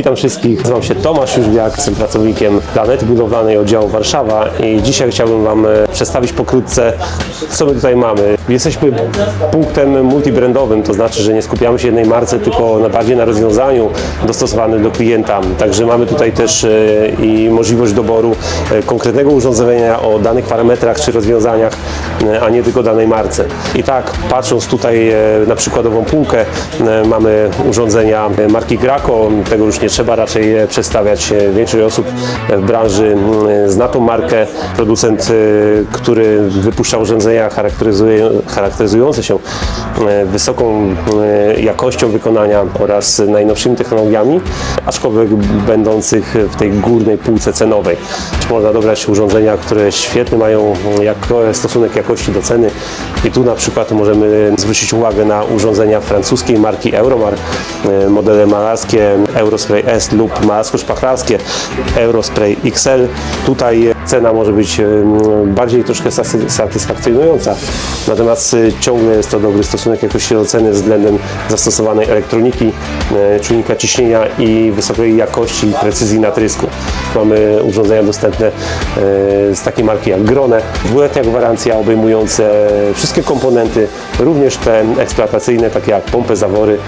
Witam wszystkich, nazywam się Tomasz Jóźwiak, jestem pracownikiem Planety Budowlanej Oddziału Warszawa i dzisiaj chciałbym Wam e, przedstawić pokrótce, co my tutaj mamy. Jesteśmy punktem multibrandowym, to znaczy, że nie skupiamy się jednej marce, tylko na bardziej na rozwiązaniu dostosowanym do klienta. Także mamy tutaj też e, i możliwość doboru e, konkretnego urządzenia o danych parametrach czy rozwiązaniach, a nie tylko danej marce. I tak, patrząc tutaj e, na przykładową półkę, e, mamy urządzenia marki Graco, tego już nie trzeba raczej e, przedstawiać. Większość osób w branży zna tą markę. Producent, który wypuszcza urządzenia charakteryzujące się wysoką jakością wykonania oraz najnowszymi technologiami, aczkolwiek będących w tej górnej półce cenowej. Można dobrać urządzenia, które świetny mają jako, stosunek jakości do ceny i tu na przykład możemy zwrócić uwagę na urządzenia francuskiej marki Euromar, e, modele malarskie Eurospray S lub malarsko-szpachlarskie Eurospray XL. Tutaj cena może być e, bardziej troszkę satysfakcjonująca, natomiast e, ciągle jest to dobry stosunek jakości do ceny względem zastosowanej elektroniki, e, czujnika ciśnienia i wysokiej jakości i precyzji natrysku. Mamy urządzenia dostępne e, z takiej marki jak Grone, dwuletnia gwarancja obejmujące wszystkie komponenty, również te eksploatacyjne, takie jak pompy, zawory,